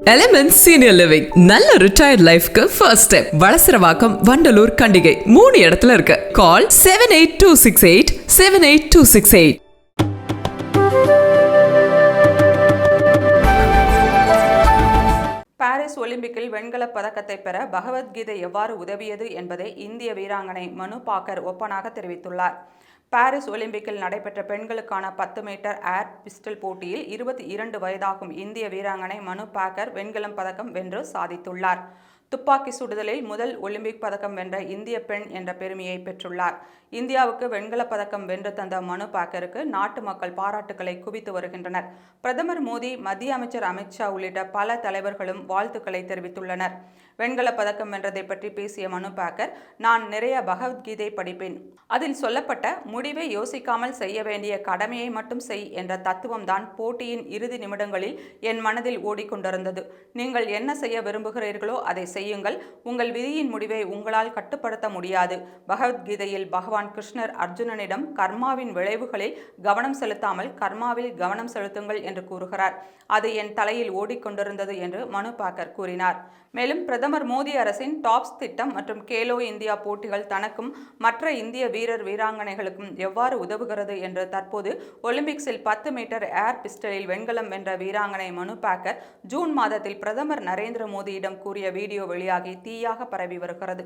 Element senior living நல்ல retired லைஃப்க்கு first step Valasaravakkam Vandalur Kandigai. மூணு இடத்துல இருக்கு. Call seven eight two six eight seven eight two six eight Paris ஒலிம்பிக்கில் வெண்கலப் பதக்கத்தை பெற பகவத்கீதை எவ்வாறு உதவியது என்பதை இந்திய வீராங்கனை மனு பாக்கர் ஒப்பனாக தெரிவித்துள்ளார். பாரிஸ் ஒலிம்பிக்கில் நடைபெற்ற பெண்களுக்கான பத்து மீட்டர் ஏர் பிஸ்டல் போட்டியில் இருபத்தி இரண்டு வயதாகும் இந்திய வீராங்கனை மனு பாக்கர் வெண்கலம் பதக்கம் வென்று சாதித்துள்ளார். துப்பாக்கி சுடுதலில் முதல் ஒலிம்பிக் பதக்கம் வென்ற இந்திய பெண் என்ற பெருமையை பெற்றுள்ளார். இந்தியாவுக்கு வெண்கலப் பதக்கம் வென்று தந்த மனு பாக்கருக்கு நாட்டு மக்கள் பாராட்டுக்களை குவித்து வருகின்றனர். பிரதமர் மோடி மத்திய அமைச்சர் அமித்ஷா உள்ளிட்ட பல தலைவர்களும் வாழ்த்துக்களை தெரிவித்துள்ளனர். வெண்கலப் பதக்கம் வென்றதை பற்றி பேசிய மனு பாக்கர் நான் நிறைய பகவத்கீதை படிப்பேன். அதில் சொல்லப்பட்ட முடிவை யோசிக்காமல் செய்ய வேண்டிய கடமையை மட்டும் செய் என்ற தத்துவம்தான் போட்டியின் இறுதி நிமிடங்களில் என் மனதில் ஓடிக்கொண்டிருந்தது. நீங்கள் என்ன செய்ய விரும்புகிறீர்களோ அதை செய் செய்யுங்கள். உங்கள் விதியின் முடிவை உங்களால் கட்டுப்படுத்த முடியாது. பகவத்கீதையில் பகவான் கிருஷ்ணர் அர்ஜுனனிடம் கர்மாவின் விளைவுகளில் கவனம் செலுத்தாமல் கர்மாவில் கவனம் செலுத்துங்கள் என்று கூறுகிறார். அது என் தலையில் ஓடிக்கொண்டிருந்தது என்று மனு பாக்கர் கூறினார். மேலும் பிரதமர் மோடி அரசின் டாப்ஸ் திட்டம் மற்றும் கேலோ இந்தியா போட்டிகள் தனக்கும் மற்ற இந்திய வீரர் வீராங்கனைகளுக்கும் எவ்வாறு உதவுகிறது என்று தற்போது ஒலிம்பிக்ஸில் பத்து மீட்டர் ஏர் பிஸ்டலில் வெண்கலம் வென்ற வீராங்கனை மனு பாக்கர் ஜூன் மாதத்தில் பிரதமர் நரேந்திர மோடியிடம் கூறிய வீடியோ வெளியாகி தீயாக பரவி வருகிறது.